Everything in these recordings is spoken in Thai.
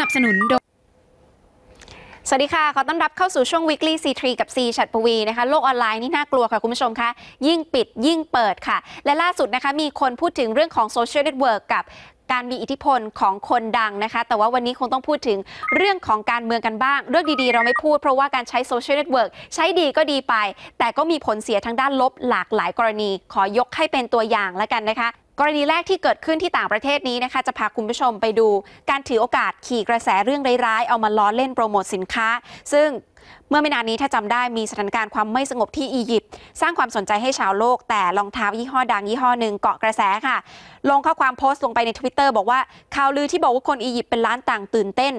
นับสนุนโดยสวัสดีค่ะ ขอต้อนรับเข้าสู่ช่วง weekly C3 กับ C ชัดปวีนะคะ โลกออนไลน์นี่น่ากลัวค่ะ คุณผู้ชมคะ ยิ่งปิดยิ่งเปิดค่ะ และล่าสุดนะคะ มีคนพูดถึงเรื่องของโซเชียลเน็ตเวิร์กกับการมีอิทธิพลของคนดังนะคะ แต่ว่าวันนี้คงต้องพูดถึงเรื่องของการเมืองกันบ้าง เรื่องดีๆ เราไม่พูดเพราะว่าการใช้โซเชียลเน็ตเวิร์กใช้ดีก็ดีไป แต่ก็มีผลเสียทางด้านลบหลากหลายกรณี ขอยกให้เป็นตัวอย่างแล้วกันนะคะ กรณีแรกที่เกิดขึ้นที่ต่างประเทศนี้นะคะ จะพาคุณผู้ชมไปดูการถือโอกาสขี่กระแสเรื่องร้ายๆ เอามาล้อเล่นโปรโมทสินค้า ซึ่งเมื่อไม่นานนี้ถ้าจำได้มีสถานการณ์ความไม่สงบที่อียิปต์สร้างความสนใจให้ชาวโลก แต่รองเท้ายี่ห้อดังยี่ห้อหนึ่งเกาะกระแสค่ะ ลงข้อความโพสต์ลงไปใน Twitter บอกว่าข่าวลือที่บอกว่าคนอียิปต์เป็นล้านต่างตื่นเต้น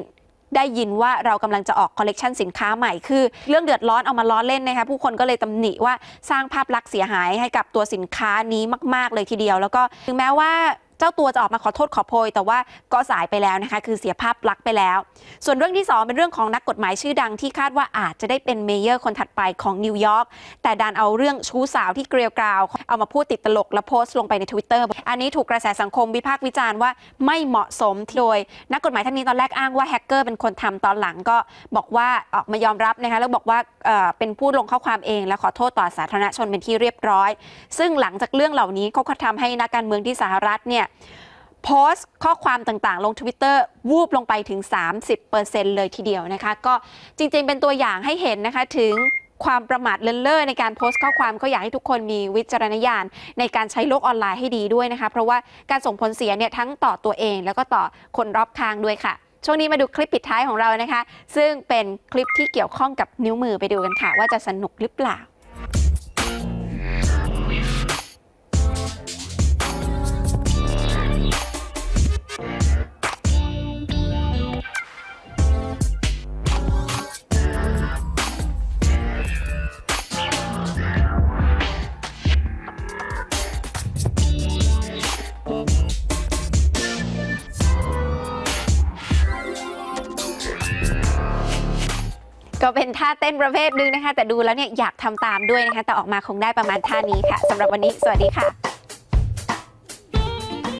ได้ยินว่าเรากำลังจะออกคอลเลกชันสินค้าใหม่คือเรื่องเดือดร้อนเอามาล้อเล่นนะคะผู้คนก็เลยตำหนิว่าสร้างภาพลักษณ์เสียหายให้กับตัวสินค้านี้มาก ๆ เลยทีเดียว แล้วก็ถึงแม้ว่า เจ้าตัวจะออกมาขอโทษขอโพย แต่ว่าก็สายไปแล้วนะคะ คือเสียภาพลักษณ์ไปแล้ว ส่วนเรื่องที่ 2 เป็นเรื่องของนักกฎหมายชื่อดังที่คาดว่าอาจจะได้เป็นเมเยอร์คนถัดไปของนิวยอร์กแต่ดันเอาเรื่องชู้สาวที่เกลียวกราว เอามาพูดติดตลกและโพสต์ลงไปใน Twitter อันนี้ถูกกระแสสังคมวิพากษ์วิจารณ์ว่าไม่เหมาะสมโดย นักกฎหมายท่านนี้ตอนแรกอ้างว่าแฮกเกอร์เป็นคนทำตอนหลังก็บอกว่าออกมายอมรับนะคะแล้วบอกว่าเเป็นผู้ลงข้อความเอง และขอโทษต่อสาธารณชนเป็นที่เรียบร้อย ซึ่งหลังจากเรื่องเหล่านี้เขาก็ทำให้นักการเมืองที่สหรัฐเนี่ยโพสต์ข้อความต่างๆ ลง Twitter วูบลงไปถึง 30%เลยทีเดียวนะคะ ก็จริงๆ เป็นตัวอย่างให้เห็นนะคะถึงความประมาทเลินเล่อในการโพสต์ข้อความก็อยากให้ทุกคนมีวิจารณญาณ ในการใช้โลกออนไลน์ให้ดีด้วยนะคะ เพราะว่าการส่งผลเสียเนี่ยทั้งต่อตัวเอง แล้วก็ต่อคนรอบข้างด้วยค่ะ ช่วงนี้มาดูคลิปปิดท้ายของเรานะคะ ซึ่งเป็นคลิปที่เกี่ยวข้องกับนิ้วมือไปดูกันค่ะ ว่าจะสนุกหรือเปล่า ก็เป็นท่าเต้นประเภทหนึงนะคะ แต่ดูแล้วเนี่ยอยากทำตามด้วยนะคะ แต่ออกมาคงได้ประมาณท่านี้ค่ะสำหรับวันนี้ สวัสดีค่ะ